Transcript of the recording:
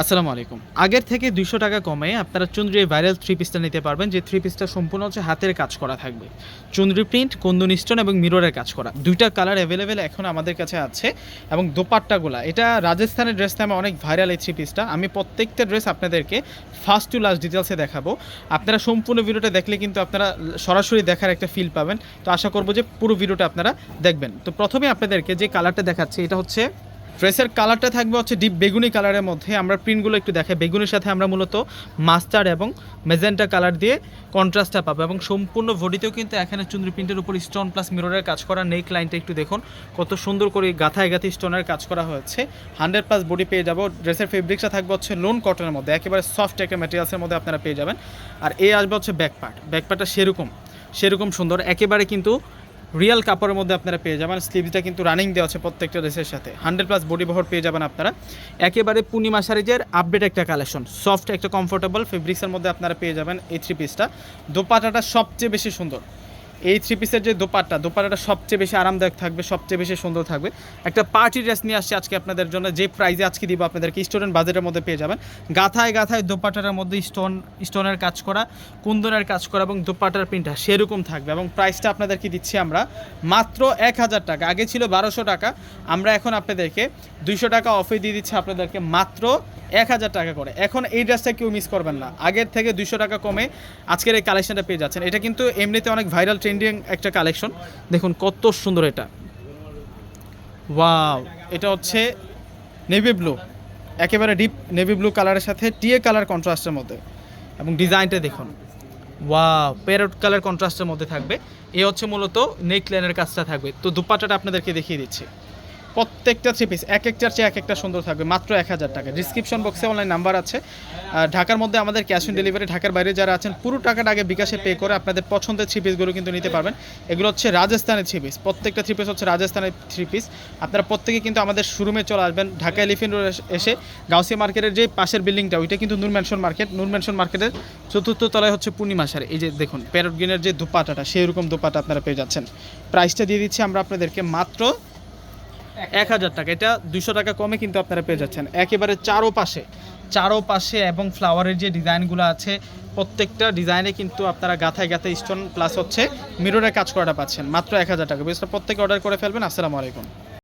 আসসালামু আলাইকুম। আগের থেকে দুইশো টাকা কমে আপনারা চুন্দ্রি ভাইরাল থ্রি পিসটা নিতে পারবেন, যে থ্রি পিসটা সম্পূর্ণ হচ্ছে হাতের কাজ করা থাকবে। চুন্দ্রি প্রিন্ট, কন্দন স্টোন এবং মিররের কাজ করা। দুইটা কালার অ্যাভেলেবেল এখন আমাদের কাছে আছে এবং দোপাট্টাগুলা। এটা রাজস্থানের ড্রেস নামে অনেক ভাইরাল এই থ্রি পিসটা। আমি প্রত্যেকটা ড্রেস আপনাদেরকে ফার্স্ট টু লাস্ট ডিটেলসে দেখাবো। আপনারা সম্পূর্ণ ভিডিওটা দেখলে কিন্তু আপনারা সরাসরি দেখার একটা ফিল পাবেন। তো আশা করব যে পুরো ভিডিওটা আপনারা দেখবেন। তো প্রথমে আপনাদেরকে যে কালারটা দেখাচ্ছে, এটা হচ্ছে ড্রেসের কালারটা থাকবে হচ্ছে ডিপ বেগুনি কালারের মধ্যে। আমরা প্রিন্টগুলো একটু দেখাই। বেগুনির সাথে আমরা মূলত মাস্টার্ড এবং মেজেন্টা কালার দিয়ে কন্ট্রাস্টটা পাবো এবং সম্পূর্ণ বডিতেও কিন্তু এখানে চুন্দ্রি প্রিন্টের উপর স্টোন প্লাস মিররের কাজ করা নেক লাইনটা একটু দেখুন। কত সুন্দর করে গাথায় গাথি স্টোনের কাজ করা হয়েছে। হান্ড্রেড প্লাস বডি পেয়ে যাব। ড্রেসের ফেব্রিক্সটা থাকবে হচ্ছে লোন কটনের মধ্যে। একেবারে সফট একটা ম্যাটেরিয়ালসের মধ্যে আপনারা পেয়ে যাবেন। আর এ আসবে হচ্ছে ব্যাক পার্ট ব্যাক পার্টটা সেরকম। সেরকম সুন্দর। একেবারে কিন্তু রিয়েল কাপড়ের মধ্যে আপনারা পেয়ে যাবেন। স্লিভসটা কিন্তু রানিং দেওয়া আছে প্রত্যেকটা ড্রেসের সাথে। হান্ড্রেড প্লাস বডি বহর পেয়ে যাবেন আপনারা। একেবারে পূর্ণিমা সারিজের আপডেট একটা কালেকশন সফট একটা কমফোর্টেবল ফেব্রিক্সের মধ্যে আপনারা পেয়ে যাবেন এই থ্রি পিসটা দোপাটাটা সবচেয়ে বেশি সুন্দর। এই থ্রি পিসের যে দোপাট্টা, দোপাট্টাটা সবচেয়ে বেশি আরামদায়ক থাকবে, সবচেয়ে বেশি সুন্দর থাকবে। একটা পার্টি ড্রেস নিয়ে আসছে আজকে আপনাদের জন্য, যে প্রাইজে আজকে দিব আপনাদেরকে স্টুডেন্ট বাজেটের মধ্যে পেয়ে যাবেন। গাথায় গাথায় দোপাট্টাটার মধ্যে স্টোন স্টোনের কাজ করা, কুন্দনের কাজ করা এবং দোপাট্টার প্রিন্টটা সেরকম থাকবে এবং প্রাইসটা আপনাদেরকে দিচ্ছি আমরা মাত্র এক হাজার টাকা। আগে ছিল বারোশো টাকা, আমরা এখন আপনাদেরকে দুইশো টাকা অফে দিয়ে দিচ্ছি আপনাদেরকে মাত্র এক হাজার টাকা করে। এখন এই ড্রেসটা কেউ মিস করবেন না। আগের থেকে দুইশো টাকা কমে আজকের এই কালেকশনটা পেয়ে যাচ্ছেন। এটা কিন্তু এমনিতে অনেক ভাইরাল ট্রেন্ডিং একটা কালেকশন দেখুন কত সুন্দর এটা। ওয়াও এটা হচ্ছে নেভি ব্লু একেবারে ডিপ নেভি ব্লু কালারের সাথে টিএ কালার কন্ট্রাস্টের মধ্যে। এবং ডিজাইনটা দেখুন। ওয়াও প্যারট কালার কন্ট্রাস্টের মধ্যে থাকবে। এ হচ্ছে মূলত নেক লাইনের কাজটা থাকবে। তো দুপাটাটা আপনাদেরকে দেখিয়ে দিচ্ছি। প্রত্যেকটা থ্রি পিস এক একটার চেয়ে এক একটা সুন্দর থাকবে, মাত্র এক হাজার টাকা। ডিসক্রিপশন বক্সে অনলাইন নাম্বার আছে। ঢাকার মধ্যে আমাদের ক্যাশ অন ডেলিভারি ঢাকার বাইরে যারা আছেন, পুরো টাকাটা আগে বিকাশে পে করে আপনাদের পছন্দের থ্রি পিসগুলো কিন্তু নিতে পারবেন। এগুলো হচ্ছে রাজস্থানের থ্রি পিস প্রত্যেকটা থ্রি পিস হচ্ছে রাজস্থানের থ্রি পিস আপনারা প্রত্যেকে কিন্তু আমাদের শোরুমে চলে আসবেন, ঢাকা এলিফেন্ট রোড এসে গাউসিয়া মার্কেটের যে পাশের বিল্ডিংটা ওইটা কিন্তু Noor mansion market Noor mansion মার্কেটের চতুর্থ তলায় হচ্ছে পূর্ণিমা সার এই যে দেখুন প্যারট গ্রিনের যে দুপাটাটা সেই রকম দুপাটা আপনারা পেয়ে যাচ্ছেন। প্রাইসটা দিয়ে দিচ্ছি আমরা আপনাদেরকে মাত্র এক হাজার টাকা। এটা দুশো টাকা কমে কিন্তু আপনারা পেয়ে যাচ্ছেন। একেবারে চারো পাশে চারো পাশে এবং ফ্লাওয়ারের যে ডিজাইনগুলো আছে, প্রত্যেকটা ডিজাইনে কিন্তু আপনারা গাথায় গাথায় স্টোন প্লাস হচ্ছে মিররের কাজ করাটা পাচ্ছেন। মাত্র এক হাজার টাকা। বিশেষ প্রত্যেকে অর্ডার করে ফেলবেন। আসসালামু আলাইকুম।